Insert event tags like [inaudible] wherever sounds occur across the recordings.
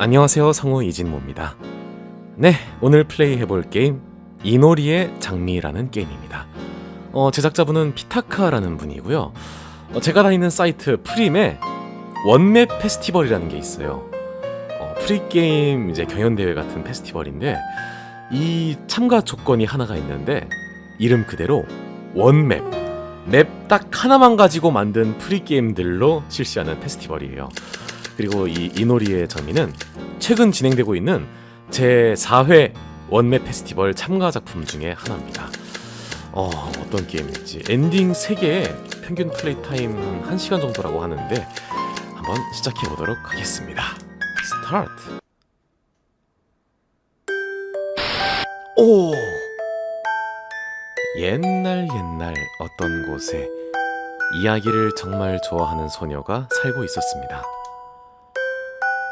안녕하세요 성우 이진모입니다. 네 오늘 플레이해볼 게임 이노리의 장미라는 게임입니다. 어, 제작자분은 피타카라는 분이고요. 어, 제가 다니는 사이트 프림에 원맵 페스티벌이라는 게 있어요. 어, 프리게임 이제 경연대회 같은 페스티벌인데 이 참가 조건이 하나가 있는데 이름 그대로 원맵 맵 딱 하나만 가지고 만든 프리게임들로 실시하는 페스티벌이에요. 그리고 이 이노리의 장미는 최근 진행되고 있는 제 4회 원맵 페스티벌 참가 작품 중에 하나입니다. 어, 어떤 게임일지 엔딩 3개에 평균 플레이 타임 한 1시간 정도라고 하는데 한번 시작해 보도록 하겠습니다. 스타트. 오! 옛날 옛날 어떤 곳에 이야기를 정말 좋아하는 소녀가 살고 있었습니다.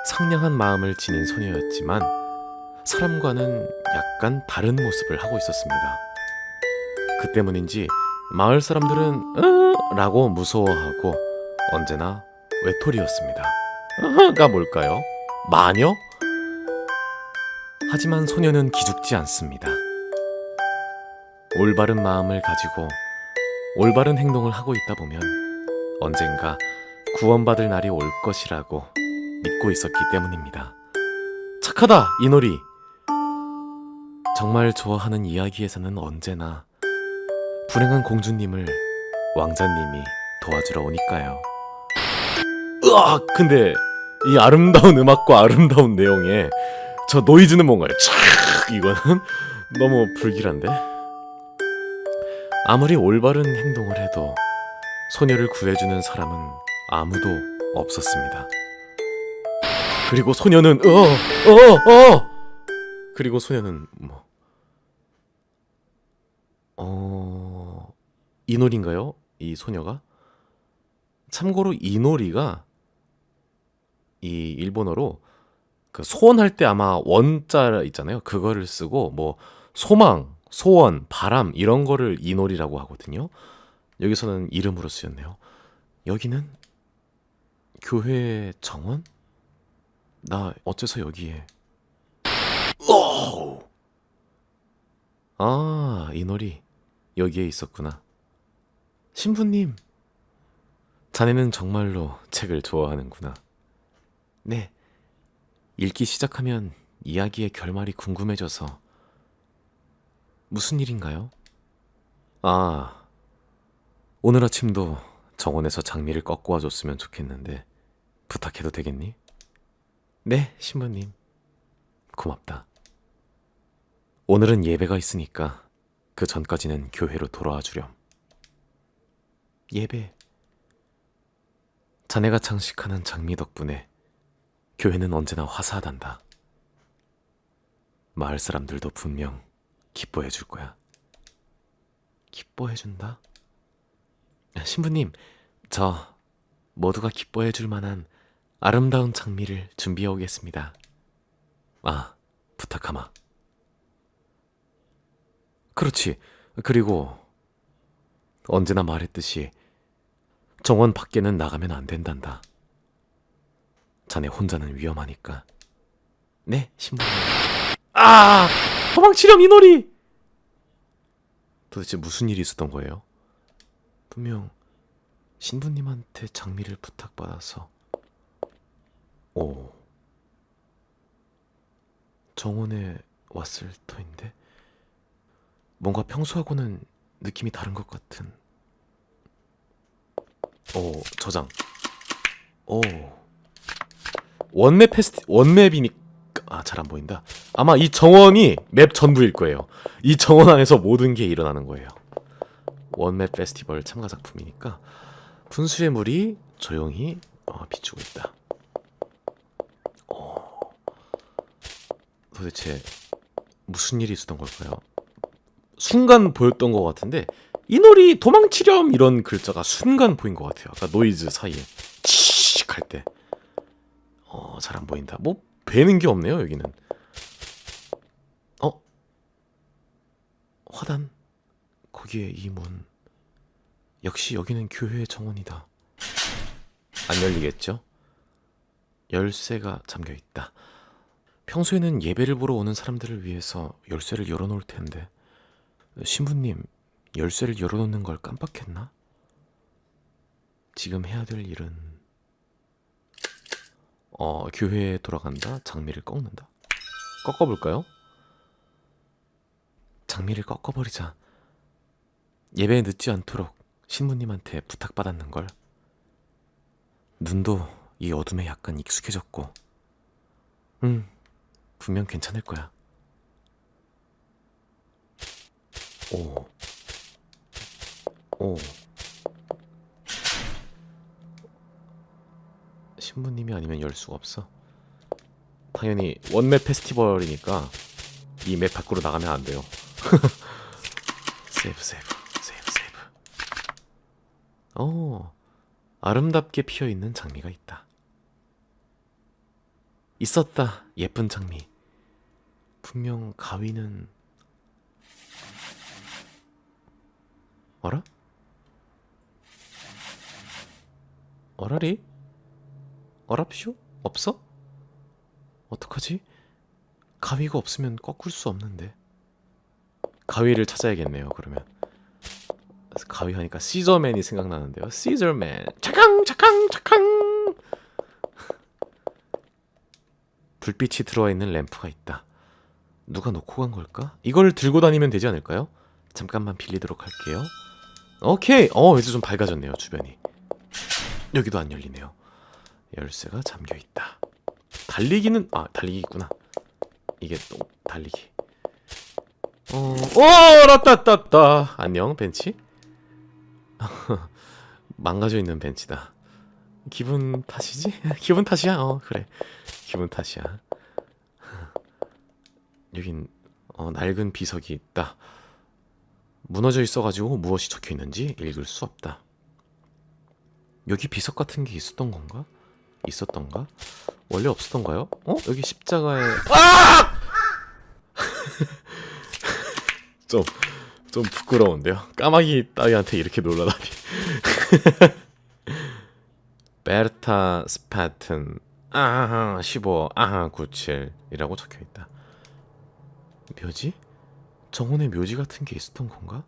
상냥한 마음을 지닌 소녀였지만 사람과는 약간 다른 모습을 하고 있었습니다. 그 때문인지 마을 사람들은 으 라고 무서워하고 언제나 외톨이였습니다. 으가 뭘까요? 마녀? 하지만 소녀는 기죽지 않습니다. 올바른 마음을 가지고 올바른 행동을 하고 있다 보면 언젠가 구원받을 날이 올 것이라고 믿고 있었기 때문입니다. 착하다, 이노리. 정말 좋아하는 이야기에서는 언제나 불행한 공주님을 왕자님이 도와주러 오니까요. 으악! 근데 이 아름다운 음악과 아름다운 내용에 저 노이즈는 뭔가요? 촥! 이거는 [laughs] 너무 불길한데? 아무리 올바른 행동을 해도 소녀를 구해주는 사람은 아무도 없었습니다. 그리고 소녀는 어, 어, 어. 그리고 소녀는 뭐, 어, 이노리인가요? 이 소녀가? 참고로 이노리가 이 일본어로 그 소원할 때 아마 원자 있잖아요. 그거를 쓰고 뭐 소망, 소원, 바람 이런 거를 이노리라고 하거든요. 여기서는 이름으로 쓰였네요. 여기는 교회 정원? 나 어째서 여기에? 오! 아, 이노리 여기에 있었구나. 신부님, 자네는 정말로 책을 좋아하는구나. 네, 읽기 시작하면 이야기의 결말이 궁금해져서 무슨 일인가요? 아, 오늘 아침도 정원에서 장미를 꺾고 와줬으면 좋겠는데 부탁해도 되겠니? 네, 신부님. 고맙다. 오늘은 예배가 있으니까 그 전까지는 교회로 돌아와 주렴. 예배. 자네가 장식하는 장미 덕분에 교회는 언제나 화사하단다. 마을 사람들도 분명 기뻐해 줄 거야. 기뻐해 준다? 신부님, 저 모두가 기뻐해 줄 만한 아름다운 장미를 준비해 오겠습니다. 아, 부탁하마. 그렇지. 그리고 언제나 말했듯이 정원 밖에는 나가면 안 된단다. 자네 혼자는 위험하니까. 네, 신부님. 아! 도망치렴 이놀이! 도대체 무슨 일이 있었던 거예요? 분명 신부님한테 장미를 부탁받아서 오 정원에 왔을 터인데? 뭔가 평소하고는 느낌이 다른 것 같은. 오 저장. 오 원맵 페스티 원맵이니까 아 잘 안 보인다. 아마 이 정원이 맵 전부일 거예요. 이 정원 안에서 모든 게 일어나는 거예요. 원맵 페스티벌 참가 작품이니까 분수의 물이 조용히 어, 비추고 있다. 도대체 무슨 일이 있었던 걸까요? 순간 보였던 것 같은데 이놀이 도망치렴 이런 글자가 순간 보인 것 같아요. 아까 노이즈 사이에 치익 할 때. 어, 잘 안 보인다. 뭐 배는 게 없네요, 여기는. 어? 화단? 거기에 이 문. 역시 여기는 교회의 정원이다. 안 열리겠죠? 열쇠가 잠겨 있다. 평소에는 예배를 보러 오는 사람들을 위해서 열쇠를 열어놓을 텐데 신부님 열쇠를 열어놓는 걸 깜빡했나? 지금 해야 될 일은 어 교회에 돌아간다? 장미를 꺾는다? 꺾어볼까요? 장미를 꺾어버리자. 예배에 늦지 않도록 신부님한테 부탁받았는 걸. 눈도 이 어둠에 약간 익숙해졌고. 음 분명 괜찮을 거야 오 오. 신부님이 아니면 열 수가 없어. 당연히 원맵 페스티벌이니까 이 맵 밖으로 나가면 안 돼요. [laughs] 세이브 세이브 세이브 세이브. 어 아름답게 피어 있는 장미가 있다. 있었다 예쁜 장미. 분명 가위는 어라? 어라리? 어랍쇼? 없어? 어떡하지? 가위가 없으면 꺾을 수 없는데. 가위를 찾아야겠네요. 그러면 가위 하니까 시저맨이 생각나는데요. 시저맨. 차캉 차캉 차캉. 불빛이 들어와 있는 램프가 있다. 누가 놓고 간 걸까? 이걸 들고 다니면 되지 않을까요? 잠깐만 빌리도록 할게요. 오케이. 어, 이제 좀 밝아졌네요, 주변이. 여기도 안 열리네요. 열쇠가 잠겨 있다. 달리기는 아 달리기 있구나. 이게 또 달리기. 어, 오, 라따따따. 안녕 벤치. [laughs] 망가져 있는 벤치다. 기분 탓이지? [laughs] 기분 탓이야. 어 그래. 기분 탓이야. [laughs] 여긴 어, 낡은 비석이 있다. 무너져 있어가지고 무엇이 적혀 있는지 읽을 수 없다. 여기 비석 같은 게 있었던 건가? 있었던가? 원래 없었던가요? 어? 여기 십자가에 아! [laughs] 좀, 좀 부끄러운데요. 까마귀 따위한테 이렇게 놀라다니. [laughs] 베르타 스파튼 아하 15 아하 97이라고 적혀 있다. 묘지? 정원에 묘지 같은 게 있었던 건가?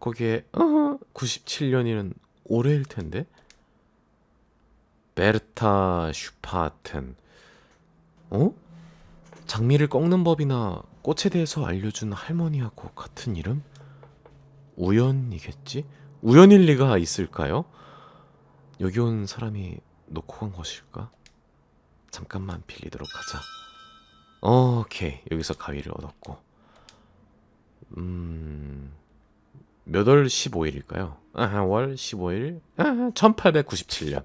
거기에 어, 97년이면 올해일 텐데. 베르타 슈파텐. 어? 장미를 꺾는 법이나 꽃에 대해서 알려준 할머니하고 같은 이름? 우연이겠지? 우연일 리가 있을까요? 여기 온 사람이 놓고 간 것일까? 잠깐만 빌리도록 하자. 오케이. 여기서 가위를 얻었고. 음... 몇 월 15일일까요? 아, 월 15일? 아, 1897년.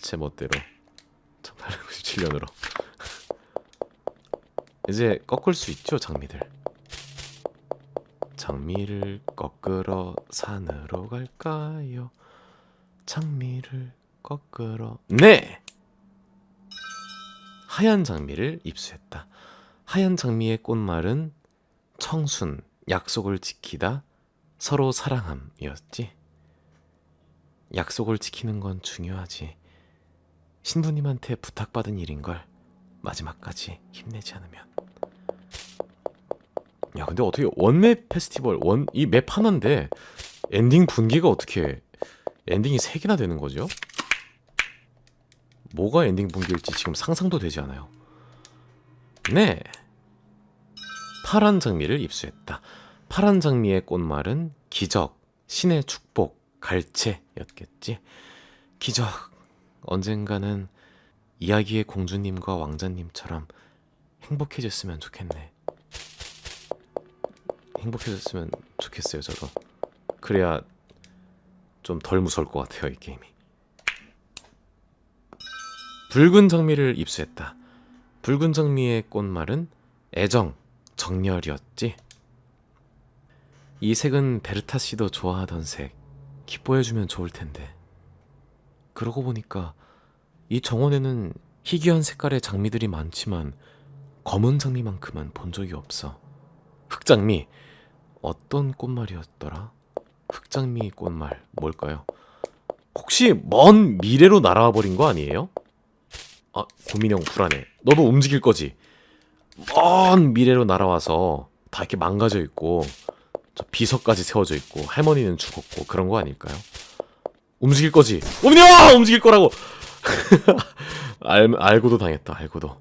제 멋대로 1897년으로 [laughs] 이제 꺾을 수 있죠 장미들 장미를 꺾으러 산으로 갈까요 장미를 꺾으러 네 하얀 장미를 입수했다. 하얀 장미의 꽃말은 청순 약속을 지키다 서로 사랑함이었지. 약속을 지키는 건 중요하지. 신부님한테 부탁받은 일인걸 마지막까지 힘내지 않으면. 야 근데 어떻게 원맵 페스티벌 원 이 맵 하나인데 엔딩 분기가 어떻게 엔딩이 세 개나 되는 거죠? 뭐가 엔딩 분기일지 지금 상상도 되지 않아요. 네. 파란 장미를 입수했다. 파란 장미의 꽃말은 기적, 신의 축복, 갈채였겠지. 기적, 언젠가는 이야기의 공주님과 왕자님처럼 행복해졌으면 좋겠네. 행복해졌으면 좋겠어요, 저도. 그래야 좀 덜 무서울 것 같아요, 이 게임이. 붉은 장미를 입수했다. 붉은 장미의 꽃말은 애정, 정열이었지. 이 색은 베르타 씨도 좋아하던 색. 기뻐해주면 좋을 텐데. 그러고 보니까 이 정원에는 희귀한 색깔의 장미들이 많지만 검은 장미만큼은 본 적이 없어. 흑장미 어떤 꽃말이었더라? 흑장미 꽃말 뭘까요? 혹시 먼 미래로 날아와 버린 거 아니에요? 아 고민형 불안해. 너도 움직일 거지? 먼 미래로 날아와서 다 이렇게 망가져 있고 저 비석까지 세워져 있고 할머니는 죽었고 그런 거 아닐까요? 움직일 거지? 고민형 움직일 거라고. [laughs] 알 알고도 당했다. 알고도.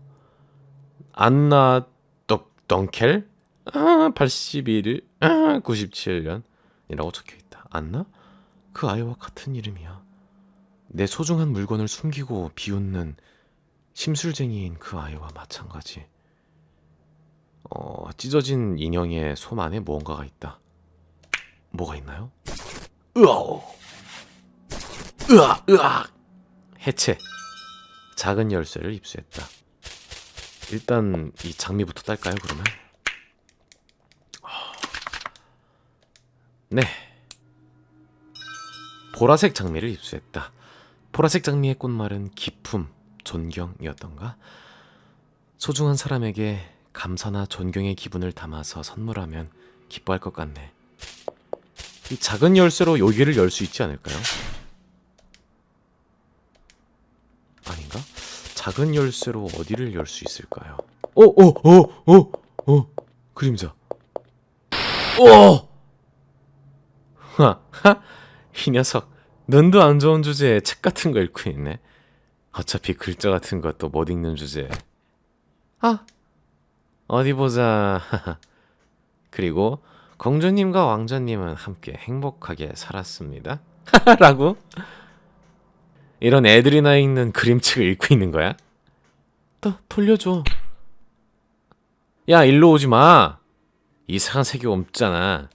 안나 덕덩켈 아, 81, 아, 97년이라고 적혀 있다. 안나? 그 아이와 같은 이름이야. 내 소중한 물건을 숨기고 비웃는 심술쟁이인 그 아이와 마찬가지. 어, 찢어진 인형의 솜 안에 무언가가 있다. 뭐가 있나요? 으아! 으아! 으아! 해체. 작은 열쇠를 입수했다. 일단 이 장미부터 딸까요, 그러면? 네. 보라색 장미를 입수했다. 보라색 장미의 꽃말은 기품, 존경이었던가? 소중한 사람에게 감사나 존경의 기분을 담아서 선물하면 기뻐할 것 같네. 이 작은 열쇠로 여기를 열 수 있지 않을까요? 아닌가? 작은 열쇠로 어디를 열 수 있을까요? 어, 어, 어, 어, 어, 그림자. 어! 하하, [laughs] 이 녀석, 눈도 안 좋은 주제에 책 같은 거 읽고 있네. 어차피 글자 같은 것도 못 읽는 주제에. 아, 어디 보자. [laughs] 그리고 공주님과 왕자님은 함께 행복하게 살았습니다. [laughs] 라고? 이런 애들이나 읽는 그림책을 읽고 있는 거야? 또 돌려줘. 야, 일로 오지 마. 이상한 색이 없잖아.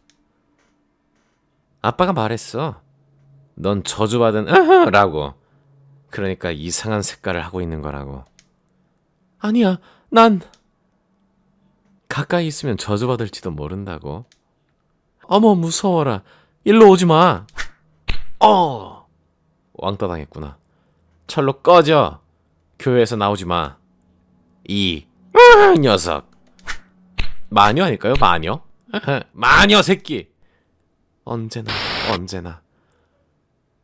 아빠가 말했어. 넌 저주받은 [laughs] 으흐 라고. 그러니까 이상한 색깔을 하고 있는 거라고. 아니야, 난 가까이 있으면 저주받을지도 모른다고. 어머 무서워라. 일로 오지 마. 어. 왕따 당했구나. 철로 꺼져. 교회에서 나오지 마. 이 으, 녀석. 마녀 아닐까요? 마녀? 마녀 새끼. 언제나 언제나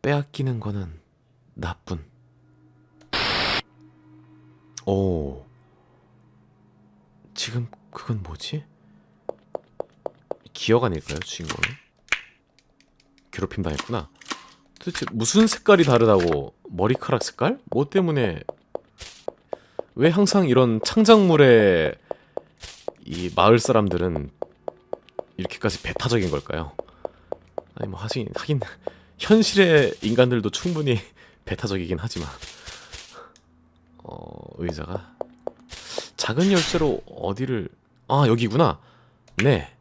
빼앗기는 거는 나쁜. 오. 지금 그건 뭐지? 기억 아닐까요, 주인공은? 괴롭힘 당했구나. 도대체 무슨 색깔이 다르다고? 머리카락 색깔? 뭐 때문에? 왜 항상 이런 창작물에 이 마을 사람들은 이렇게까지 배타적인 걸까요? 아니 뭐 하긴 하긴 현실의 인간들도 충분히 [laughs] 배타적이긴 하지만 어 의자가? 작은 열쇠로 어디를? 아 여기구나. 네.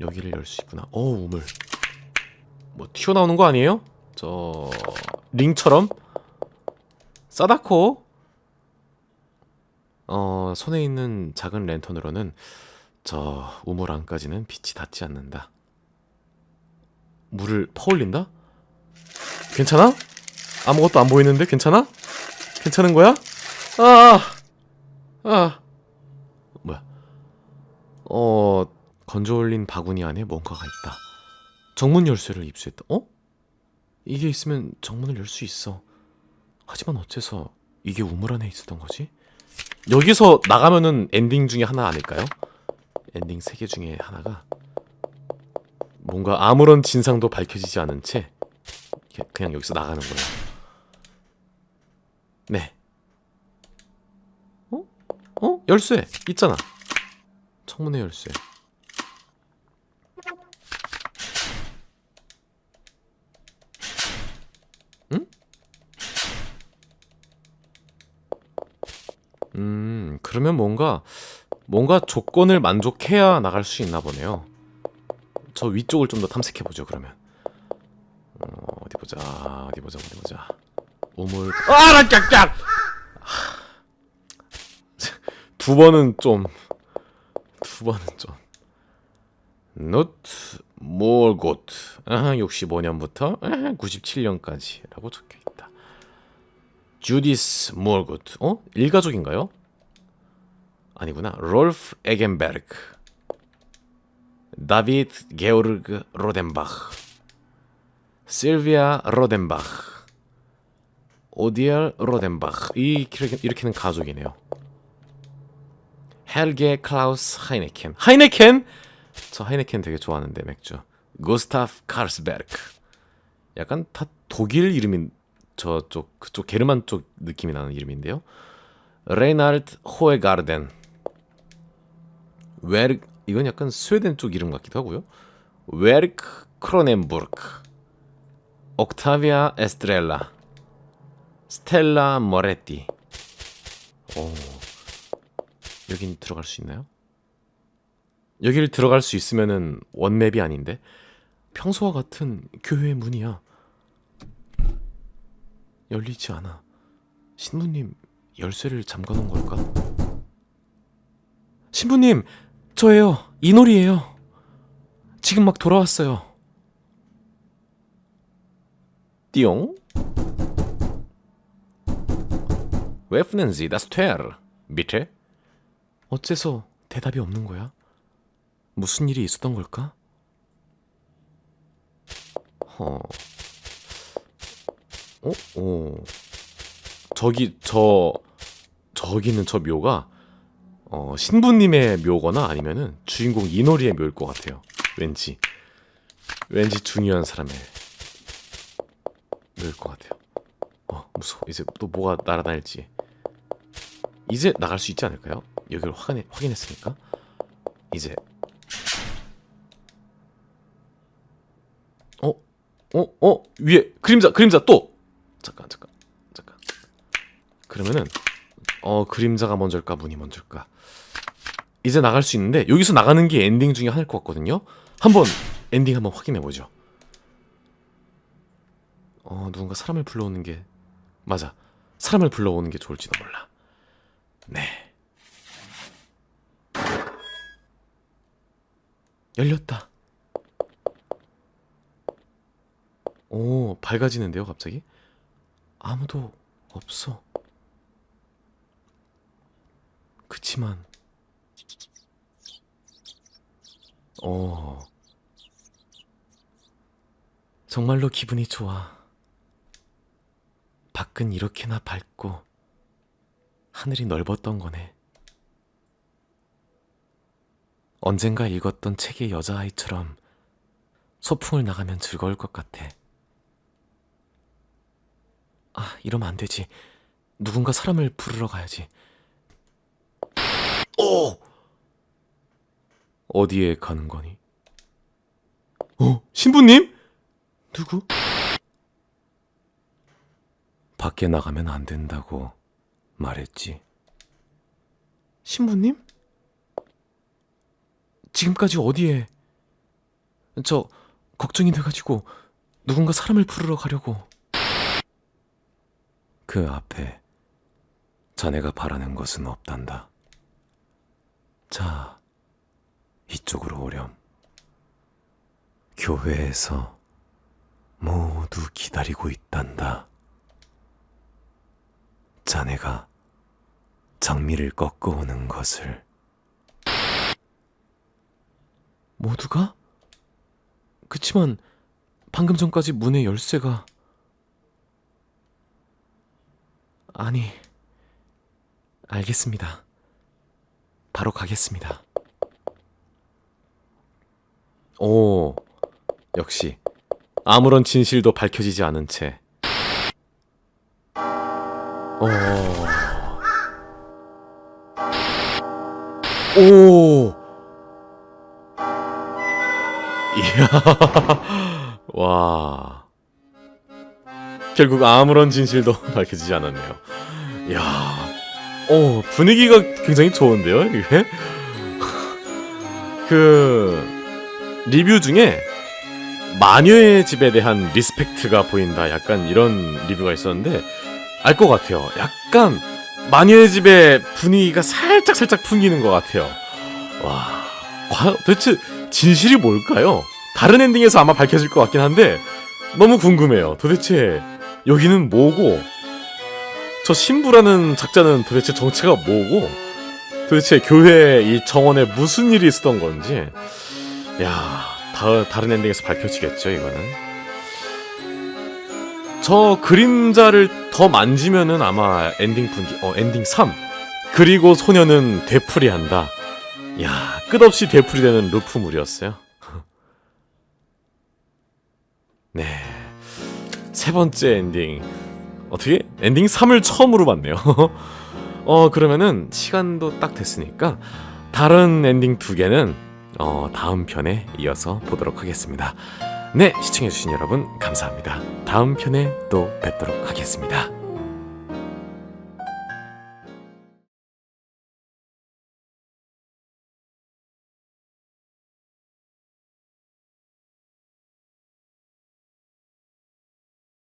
여기를 열 수 있구나. 어 우물. 뭐 튀어나오는 거 아니에요? 저 링처럼? 싸다코? 어 손에 있는 작은 랜턴으로는 저 우물 안까지는 빛이 닿지 않는다. 물을 퍼올린다? 괜찮아? 아무것도 안 보이는데 괜찮아? 괜찮은 거야? 아, 아, 뭐야? 어, 건져 올린 바구니 안에 뭔가가 있다. 정문 열쇠를 입수했다. 어? 이게 있으면 정문을 열 수 있어. 하지만 어째서 이게 우물 안에 있었던 거지? 여기서 나가면은 엔딩 중에 하나 아닐까요? 엔딩 세 개 중에 하나가 뭔가 아무런 진상도 밝혀지지 않은 채 그냥 여기서 나가는 거예요. 네. 어? 어? 열쇠 있잖아. 청문회 열쇠. 응? 음, 그러면 뭔가 뭔가 조건을 만족해야 나갈 수 있나 보네요. 저 위쪽을 좀 더 탐색해 보죠. 그러면 어, 어디 보자. 어디 보자. 어디 보자. 우물. 아, 나 깍깍. 두 번은 좀. 두 번은 좀. 몰곳. 아, 65년부터 97년까지 라고 적혀 있다. 주디스 몰곳. 어? 일가족인가요? 아니구나. 롤프 에겐베르크. 다비드 게오르그 로덴바흐. 실비아 로덴바흐. 오디엘 로덴바흐. 이 이렇게- 이렇게는 가족이네요. 헬게 클라우스 하이네켄. 하이네켄? 저 하이네켄 되게 좋아하는데 맥주. 구스타프 카르스베르크. 약간 다 독일 이름인 저쪽 그쪽 게르만 쪽 느낌이 나는 이름인데요. 레이나르트 호에가르덴. 웨르 이건 약간 스웨덴 쪽 이름 같기도 하고요. 웨르크 크로넨부르크. 옥타비아 에스트렐라 스텔라 모레티 오 여긴 들어갈 수 있나요? 여길 들어갈 수 있으면은 원맵이 아닌데? 평소와 같은 교회 문이야. 열리지 않아. 신부님 열쇠를 잠가 놓은 걸까? 신부님 저예요. 이놀이에요. 지금 막 돌아왔어요. 띠용 Sie das Tor, bitte. 어째서 대답이 없는 거야? 무슨 일이 있었던 걸까? 어. 어? 어. 저기 저 저기는 저 묘가 어, 신부님의 묘거나 아니면은 주인공 이노리의 묘일 것 같아요. 왠지 왠지 중요한 사람의 묘일 것 같아요. 이제 또 뭐가 날아다닐지. 이제 나갈 수 있지 않을까요? 여기를 확인해, 확인했으니까 이제 어? 어? 어? 위에 그림자 그림자 또 잠깐 잠깐 잠깐 그러면은 어 그림자가 먼저일까 문이 먼저일까 이제 나갈 수 있는데 여기서 나가는 게 엔딩 중에 하나일 것 같거든요 한번 엔딩 한번 확인해 보죠 어 누군가 사람을 불러오는 게 맞아 사람을 불러오는 게 좋을지도 몰라 네. 열렸다. 오, 밝아지는데요, 갑자기? 아무도 없어. 그치만, 어, 정말로 기분이 좋아. 밖은 이렇게나 밝고, 하늘이 넓었던 거네. 언젠가 읽었던 책의 여자아이처럼 소풍을 나가면 즐거울 것 같아. 아, 이러면 안 되지. 누군가 사람을 부르러 가야지. 오! 어디에 가는 거니? 어, 신부님? 누구? 밖에 나가면 안 된다고 말했지. 신부님? 지금까지 어디에? 저 걱정이 돼가지고 누군가 사람을 부르러 가려고. 그 앞에 자네가 바라는 것은 없단다. 자, 이쪽으로 오렴. 교회에서 모두 기다리고 있단다. 자네가 장미를 꺾어 오는 것을 모두가? 그치만 방금 전까지 문의 열쇠가 아니 알겠습니다. 바로 가겠습니다. 오 역시 아무런 진실도 밝혀지지 않은 채 어... 오. 이야. [laughs] 와. 결국 아무런 진실도 [laughs] 밝혀지지 않았네요. 이야. 오, 분위기가 굉장히 좋은데요, 이게? [laughs] 그 리뷰 중에 마녀의 집에 대한 리스펙트가 보인다. 약간 이런 리뷰가 있었는데 알 것 같아요. 약간 마녀의 집의 분위기가 살짝 살짝 풍기는 것 같아요. 와, 과연 도대체 진실이 뭘까요? 다른 엔딩에서 아마 밝혀질 것 같긴 한데 너무 궁금해요. 도대체 여기는 뭐고 저 신부라는 작자는 도대체 정체가 뭐고 도대체 교회 이 정원에 무슨 일이 있었던 건지 야 다, 다른 엔딩에서 밝혀지겠죠 이거는 저 그림자를 더 만지면은 아마 엔딩 분기 어 엔딩 3 그리고 소녀는 되풀이 한다. 야 끝없이 되풀이 되는 루프물이었어요. [laughs] 네. 세 번째 엔딩. 어떻게? 엔딩 3을 처음으로 봤네요. [laughs] 어, 그러면은 시간도 딱 됐으니까 다른 엔딩 두 개는 어, 다음 편에 이어서 보도록 하겠습니다. 네, 시청해주신 여러분 감사합니다. 다음 편에 또 뵙도록 하겠습니다.